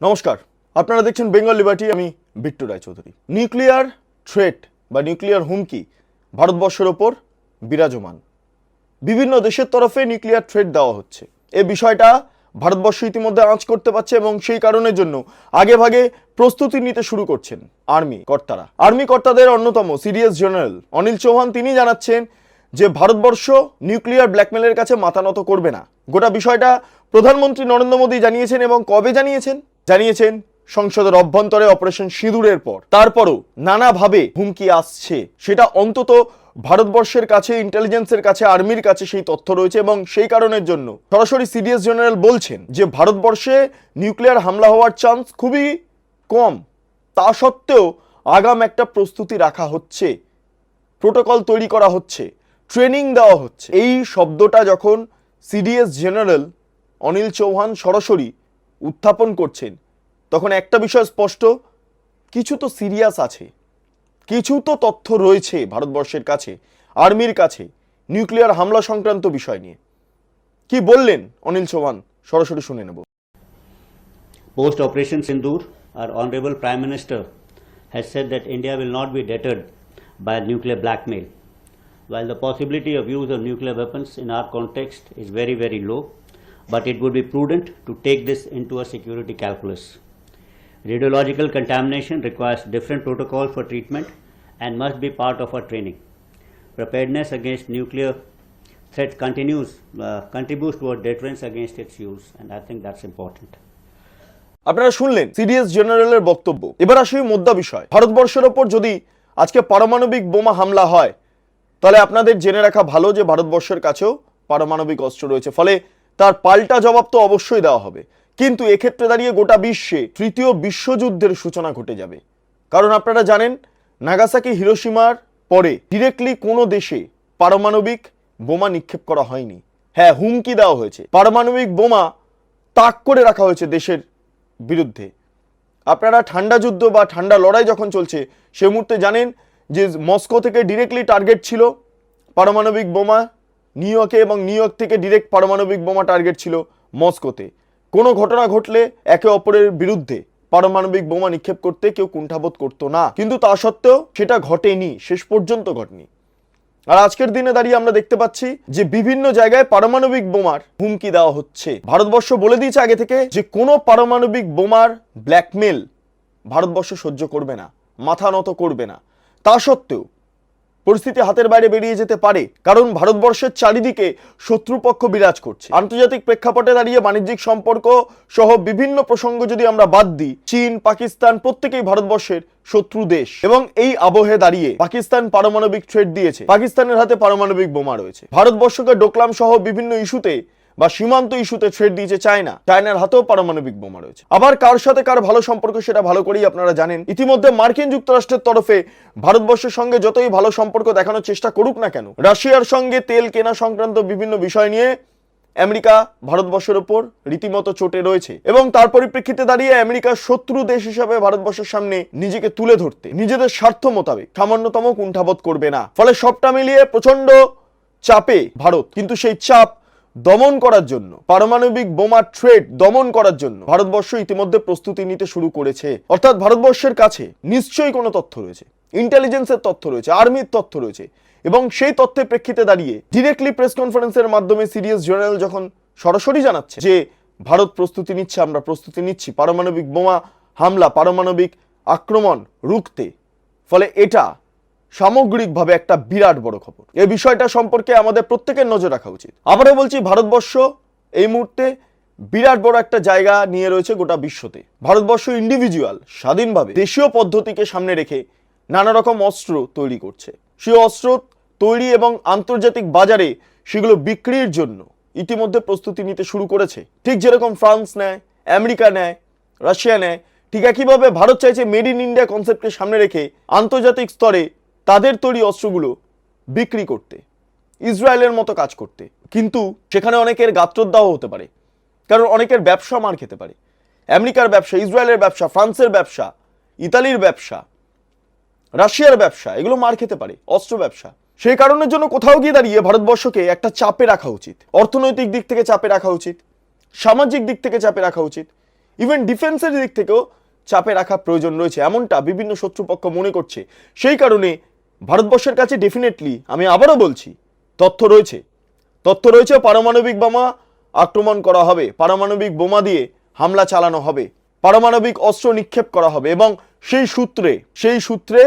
নমস্কার। আপনারা দেখছেন বেঙ্গল লিবার্টি আমি বিট্টু রায়চৌধুরী নিউক্লিয়ার থ্রেট বা নিউক্লিয়ার হুমকি ভারতবর্ষের ওপর বিরাজমান। বিভিন্ন দেশের তরফে নিউক্লিয়ার থ্রেট দেওয়া হচ্ছে। এ বিষয়টা ভারতবর্ষ ইতিমধ্যে আঁচ করতে পারছে এবং সেই কারণের জন্য আগে ভাগে প্রস্তুতি নিতে শুরু করছেন আর্মি কর্তারা। আর্মি কর্তাদের অন্যতম সিরিয়াস জেনারেল অনিল চৌহান, তিনি জানাচ্ছেন যে ভারতবর্ষ নিউক্লিয়ার ব্ল্যাকমেলের কাছে মাথা নত করবে না। গোটা বিষয়টা প্রধানমন্ত্রী নরেন্দ্র মোদী জানিয়েছেন এবং কবে জানিয়েছেন? জানিয়েছেন, সংসদের অভ্যন্তরে অপারেশন সিঁদুরের পর। তারপরও নানাভাবে হুমকি আসছে। সেটা অন্তত ভারতবর্ষের কাছে ইন্টেলিজেন্সের কাছে আর্মির কাছে সেই তথ্য রয়েছে এবং সেই কারণের জন্য সরাসরি সিডিএস জেনারেল বলছেন যে, ভারতবর্ষে নিউক্লিয়ার হামলা হওয়ার চান্স খুবই কম। তা সত্ত্বেও আগাম একটা প্রস্তুতি রাখা হচ্ছে। প্রোটোকল তৈরি করা হচ্ছে। ট্রেনিং দেওয়া হচ্ছে। এই শব্দটা যখন সিডিএস জেনারেল অনিল চৌহান সরাসরি উত্থাপন করছেন। তখন একটা বিষয় স্পষ্ট কিছু তো সিরিয়াস আছে কিছু তো তথ্য রয়েছে ভারতবর্ষের কাছে আর্মির কাছে নিউক্লিয়ার হামলা সংক্রান্ত বিষয় নিয়ে। কি বললেন অনিল চৌহান? সরাসরি শুনে নেব। Post operation Sindoor R honourable prime minister has said that India will not be dated by nuclear blackmail while the possibility of use of nuclear weapons in our context is very, very low, but it would be prudent to take this into a security calculus. Radiological contamination requires different protocols for treatment and must be part of our training. Preparedness against nuclear threat continues, uh, contributes toward deterrence against its use, and I think that's important. আপনারা শুনলেন CDS জেনারেলের বক্তব্য এবার আসি মোদ্দা বিষয় ভারতবর্ষের ওপর যদি আজকে পারমাণবিক বোমা হামলা হয় তাহলে আপনাদের জেনে রাখা ভালো যে ভারতবর্ষের কাছেও পারমাণবিক অস্ত্র রয়েছে ফলে তার পাল্টা জবাব তো অবশ্যই দেওয়া হবে। কিন্তু এক্ষেত্রে দাঁড়িয়ে গোটা বিশ্বে তৃতীয় বিশ্বযুদ্ধের সূচনা ঘটে যাবে। কারণ আপনারা জানেন, নাগাসাকি হিরোসীমার পরে ডিরেক্টলি কোনো দেশে পারমাণবিক বোমা নিক্ষেপ করা হয়নি। হ্যাঁ হুমকি দেওয়া হয়েছে। পারমাণবিক বোমা তাক করে রাখা হয়েছে দেশের বিরুদ্ধে। আপনারা ঠান্ডা যুদ্ধ বা ঠান্ডা লড়াই যখন চলছে, সে মুহূর্তে জানেন যে মস্কো থেকে ডিরেক্টলি টার্গেট ছিল পারমাণবিক বোমা নিউ ইয়র্কে এবং নিউ ইয়র্ক থেকে ডিরেক্ট পারমাণবিক বোমা টার্গেট ছিল মস্কোতে। কোনো ঘটনা ঘটলে একে অপরের বিরুদ্ধে পারমাণবিক বোমা নিক্ষেপ করতে কেউ কুণ্ঠাবোধ করতো না। কিন্তু তা সত্ত্বেও সেটা ঘটেনি, শেষ পর্যন্ত ঘটেনি। আর আজকের দিনে দাঁড়িয়ে আমরা দেখতে পাচ্ছি যে বিভিন্ন জায়গায় পারমাণবিক বোমার হুমকি দেওয়া হচ্ছে। ভারতবর্ষ বলে দিয়েছে আগে থেকে যে কোনো পারমাণবিক বোমার ব্ল্যাকমেল ভারতবর্ষ সহ্য করবে না, মাথা নত করবে না। তা সত্ত্বেও পরিস্থিতি হাতের বাইরে বেরিয়ে যেতে পারে, কারণ ভারতবর্ষের চারিদিকে শত্রুপক্ষ বিরাজ করছে। আন্তর্জাতিক প্রেক্ষাপটে দাঁড়িয়ে বাণিজ্যিক সম্পর্ক সহ বিভিন্ন প্রসঙ্গ যদি আমরা বাদ দিই, চীন, পাকিস্তান প্রত্যেকেই ভারতবর্ষের শত্রু দেশ এবং এই আবহে দাঁড়িয়ে পাকিস্তান পারমাণবিক থ্রেড দিয়েছে। পাকিস্তানের হাতে পারমাণবিক বোমা রয়েছে। ভারতবর্ষকে ডোকলাম সহ বিভিন্ন ইস্যুতে বা সীমান্ত ইস্যুতে থ্রেড দিয়েছে চায়না। চায়নার হাতেও পারমাণবিক বোমা রয়েছে। আবার কার সাথে কার ভালো সম্পর্ক সেটা ভালো করেই আপনারা জানেন। ইতিমধ্যে মার্কিন যুক্তরাষ্ট্রের তরফে ভারতবর্ষের সঙ্গে যতই ভালো সম্পর্ক দেখানোর চেষ্টা করুক না কেন, রাশিয়ার সঙ্গে তেল কেনা সংক্রান্ত বিভিন্ন বিষয় নিয়ে আমেরিকা ভারতবর্ষের ওপর রীতিমতো চোটে রয়েছে এবং তার পরিপ্রেক্ষিতে দাঁড়িয়ে আমেরিকার শত্রু দেশ হিসাবে ভারতবর্ষের সামনে নিজেকে তুলে ধরতে, নিজেদের স্বার্থ মোতাবেক সামান্যতম কুণ্ঠাবোধ করবে না। ফলে সবটা মিলিয়ে প্রচণ্ড চাপে ভারত, কিন্তু সেই চাপ দমন করার জন্য, পারমাণবিক বোমা ট্রেড দমন করার জন্য ভারতবর্ষ ইতিমধ্যে প্রস্তুতি নিতে শুরু করেছে। অর্থাৎ ভারতবর্ষের কাছে নিশ্চয়ই কোনো তথ্য রয়েছে। ইন্টেলিজেন্সের তথ্য রয়েছে আর্মির তথ্য রয়েছে এবং সেই তথ্যের প্রেক্ষিতে দাঁড়িয়ে ডিরেক্টলি প্রেস কনফারেন্সের মাধ্যমে সিরিয়াস জেনারেল যখন সরাসরি জানাচ্ছে যে, ভারত প্রস্তুতি নিচ্ছে, আমরা প্রস্তুতি নিচ্ছি, পারমাণবিক বোমা হামলা, পারমাণবিক আক্রমণ রুখতে। ফলে এটা সামগ্রিকভাবে একটা বিরাট বড় খবর। এই বিষয়টা সম্পর্কে আমাদের প্রত্যেকের নজর রাখা উচিত। আবারও বলছি, ভারতবর্ষ এই মুহূর্তে বিরাট বড় একটা জায়গা নিয়ে রয়েছে গোটা বিশ্বতে। ভারতবর্ষ ইন্ডিভিজুয়াল স্বাধীনভাবে দেশীয় পদ্ধতিকে সামনে রেখে নানা রকম অস্ত্র তৈরি করছে। সেই অস্ত্র তৈরি এবং আন্তর্জাতিক বাজারে সেগুলো বিক্রির জন্য ইতিমধ্যে প্রস্তুতি নিতে শুরু করেছে। ঠিক যেরকম ফ্রান্স নেয়, আমেরিকা নেয়, রাশিয়া নেয়, ঠিক একইভাবে ভারত চাইছে মেড ইন ইন্ডিয়া কনসেপ্টকে সামনে রেখে আন্তর্জাতিক স্তরে তাদের তৈরি অস্ত্রগুলো বিক্রি করতে, ইসরায়েলের মতো কাজ করতে। কিন্তু সেখানে অনেকের গাত্রদাহ হতে পারে, কারণ অনেকের ব্যবসা মার খেতে পারে। আমেরিকার ব্যবসা, ইসরায়েলের ব্যবসা, ফ্রান্সের ব্যবসা, ইতালির ব্যবসা, রাশিয়ার ব্যবসা, এগুলো মার খেতে পারে, অস্ত্র ব্যবসা। সেই কারণের জন্য কোথাও গিয়ে দাঁড়িয়ে ভারতবর্ষকে একটা চাপে রাখা উচিত। অর্থনৈতিক দিক থেকে চাপে রাখা উচিত, সামাজিক দিক থেকে চাপে রাখা উচিত ইভেন ডিফেন্সের দিক থেকেও চাপে রাখা প্রয়োজন রয়েছে। এমনটা বিভিন্ন শত্রুপক্ষ মনে করছে। সেই কারণে ভারতবর্ষের কাছে ডেফিনেটলি আমি আবারও বলছি, তথ্য রয়েছে। তথ্য রয়েছে পারমাণবিক বোমা আক্রমণ করা হবে, পারমাণবিক বোমা দিয়ে হামলা চালানো হবে, পারমাণবিক অস্ত্র নিক্ষেপ করা হবে এবং সেই সূত্রে সেই সূত্রে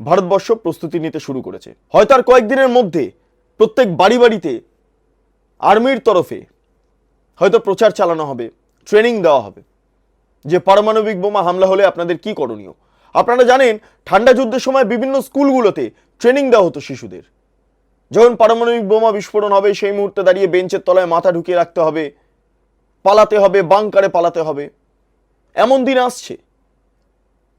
ভারতবর্ষ প্রস্তুতি নিতে শুরু করেছে। হয়তো আর কয়েকদিনের মধ্যে প্রত্যেক বাড়ি বাড়িতে আর্মির তরফে হয়তো প্রচার চালানো হবে ট্রেনিং দেওয়া হবে। যে পারমাণবিক বোমা হামলা হলে আপনাদের কি করণীয়? আপনারা জানেন, ঠান্ডা যুদ্ধের সময় বিভিন্ন স্কুলগুলোতে ট্রেনিং দেওয়া হতো শিশুদের। যখন পারমাণবিক বোমা বিস্ফোরণ হবে, সেই মুহূর্তে দাঁড়িয়ে বেঞ্চের তলায় মাথা ঢুকিয়ে রাখতে হবে, পালাতে হবে, বাংকারে পালাতে হবে। এমন দিন আসছে।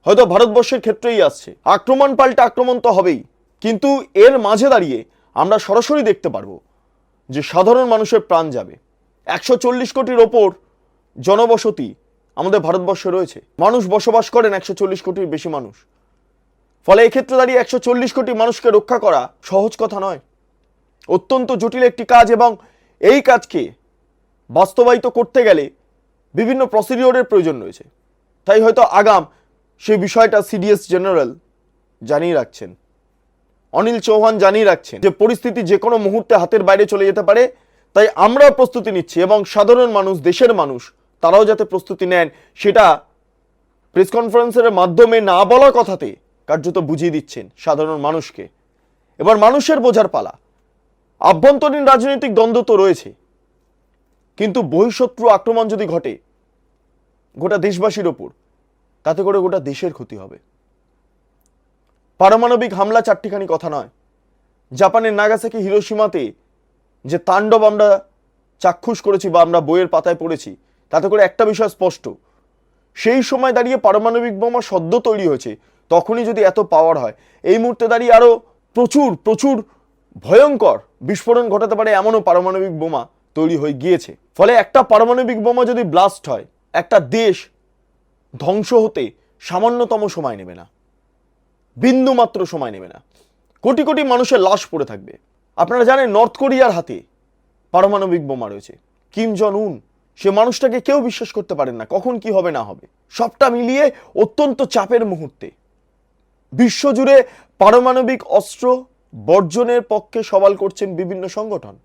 হয়তো ভারতবর্ষের ক্ষেত্রেই আসছে। আক্রমণ পাল্টা আক্রমণ তো হবেই। কিন্তু এর মাঝে দাঁড়িয়ে আমরা সরাসরি দেখতে পারব যে সাধারণ মানুষের প্রাণ যাবে। একশো চল্লিশ কোটির ওপর জনবসতি আমাদের ভারতবর্ষে রয়েছে। মানুষ বসবাস করেন একশো চল্লিশ কোটির বেশি মানুষ। ফলে এক্ষেত্রে দাঁড়িয়ে একশো চল্লিশ কোটি মানুষকে রক্ষা করা সহজ কথা নয়। অত্যন্ত জটিল একটি কাজ এবং এই কাজকে বাস্তবায়িত করতে গেলে বিভিন্ন প্রসিডিওরের প্রয়োজন রয়েছে। তাই হয়তো আগাম সেই বিষয়টা সিডিএস জেনারেল জানিয়ে রাখছেন। অনিল চৌহান জানিয়ে রাখছেন যে পরিস্থিতি যে কোনো মুহূর্তে হাতের বাইরে চলে যেতে পারে। তাই আমরাও প্রস্তুতি নিচ্ছি এবং সাধারণ মানুষ, দেশের মানুষ তারাও যাতে প্রস্তুতি নেন, সেটা প্রেস কনফারেন্সের মাধ্যমে না বলা কথাতে কার্যত বুঝিয়ে দিচ্ছেন সাধারণ মানুষকে। এবার মানুষের বোঝার পালা। আভ্যন্তরীণ রাজনৈতিক দ্বন্দ্ব তো রয়েছে। কিন্তু বহিঃশত্রু আক্রমণ যদি ঘটে, গোটা দেশবাসীর ওপর, তাতে করে গোটা দেশের ক্ষতি হবে। পারমাণবিক হামলা চারটিখানি কথা নয়। জাপানের নাগাসাকি হিরোসীমাতে যে তাণ্ডব আমরা চাক্ষুষ করেছি বা আমরা বইয়ের পাতায় পড়েছি তাতে করে একটা বিষয় স্পষ্ট। সেই সময় দাঁড়িয়ে পারমাণবিক বোমা সদ্য তৈরি হয়েছে, তখনই যদি এত পাওয়ার হয়, এই মুহূর্তে দাঁড়িয়ে আরও প্রচুর প্রচুর ভয়ঙ্কর বিস্ফোরণ ঘটাতে পারে এমনও পারমাণবিক বোমা তৈরি হয়ে গিয়েছে। ফলে একটা পারমাণবিক বোমা যদি ব্লাস্ট হয়, একটা দেশ ধ্বংস হতে সামান্যতম সময় নেবে না। বিন্দু মাত্র সময় নেবে না। কোটি কোটি মানুষের লাশ পড়ে থাকবে। আপনারা জানেন, নর্থ কোরিয়ার হাতে পারমাণবিক বোমা রয়েছে। কিম জন উন সে মানুষটাকে কেউ বিশ্বাস করতে পারেন না, কখন কি হবে না হবে। সবটা মিলিয়ে অত্যন্ত চাপের মুহূর্তে। বিশ্বজুড়ে পারমাণবিক অস্ত্র বর্জনের পক্ষে সওয়াল করছেন বিভিন্ন সংগঠন।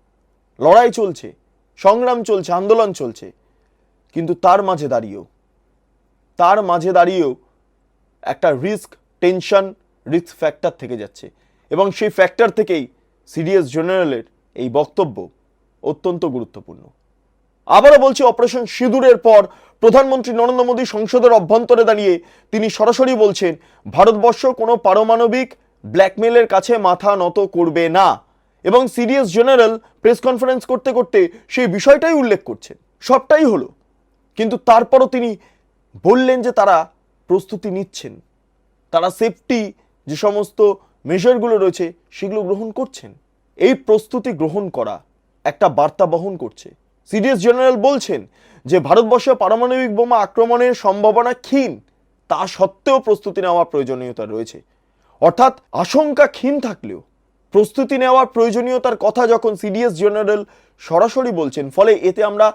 লড়াই চলছে, সংগ্রাম চলছে, আন্দোলন চলছে। কিন্তু তার মাঝে দাঁড়িয়েও, তার মাঝে দাঁড়িয়েও একটা রিস্ক, টেনশন, রিস্ক ফ্যাক্টর থেকে যাচ্ছে। এবং সেই ফ্যাক্টর থেকেই সিডিএস জেনারেলের এই বক্তব্য অত্যন্ত গুরুত্বপূর্ণ। আবারও বলছি, অপারেশন সিঁদুরের পর প্রধানমন্ত্রী নরেন্দ্র মোদী সংসদের অভ্যন্তরে দাঁড়িয়ে তিনি সরাসরি বলছেন, ভারতবর্ষ কোনো পারমাণবিক ব্ল্যাকমেলের কাছে মাথা নত করবে না। এবং সিডিএস জেনারেল প্রেস কনফারেন্স করতে করতে সেই বিষয়টাই উল্লেখ করছেন। সবটাই হলো। কিন্তু তারপরও তিনি বললেন যে তারা প্রস্তুতি নিচ্ছেন। তারা সেফটি যে সমস্ত মেজারগুলো রয়েছে, সেগুলো গ্রহণ করছেন। এই প্রস্তুতি গ্রহণ করা একটা বার্তা বহন করছে। সিডিএস জেনারেল বলছেন যে ভারতবর্ষে পারমাণবিক বোমা আক্রমণের সম্ভাবনা ক্ষীণ, তা সত্ত্বেও প্রস্তুতি নেওয়ার প্রয়োজনীয়তা রয়েছে। অর্থাৎ আশঙ্কা ক্ষীণ থাকলেও প্রস্তুতি নেওয়ার প্রয়োজনীয়তার কথা যখন সিডিএস জেনারেল সরাসরি বলছেন, ফলে এতে আমরা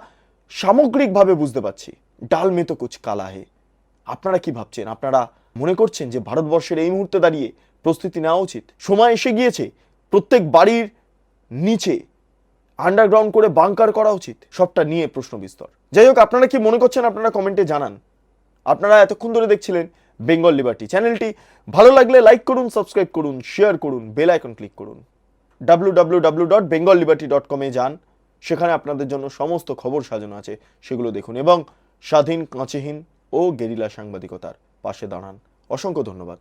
সামগ্রিকভাবে বুঝতে পারছি, ডাল তো কুচ কালা হে। আপনারা কি ভাবছেন? আপনারা মনে করছেন যে ভারতবর্ষের এই মুহূর্তে দাঁড়িয়ে প্রস্তুতি নেওয়া উচিত? সময় এসে গিয়েছে, প্রত্যেক বাড়ির নিচে আন্ডারগ্রাউন্ড করে বাংকার করা উচিত? সবটা নিয়ে প্রশ্ন বিস্তর। যাই হোক, আপনারা কি মনে করছেন আপনারা কমেন্টে জানান। আপনারা এতক্ষণ ধরে দেখছিলেন বেঙ্গল লিবার্টি চ্যানেলটি ভালো লাগলে লাইক করুন সাবস্ক্রাইব করুন শেয়ার করুন বেল আইকন ক্লিক করুন। W W W dot Bengal liberty dot কমে যান। সেখানে আপনাদের জন্য সমস্ত খবর সাজানো আছে, সেগুলো দেখুন। এবং স্বাধীন, কাঁচেহীন ও গেরিলা সাংবাদিকতার পাশে দাঁড়ান। অসংখ্য ধন্যবাদ।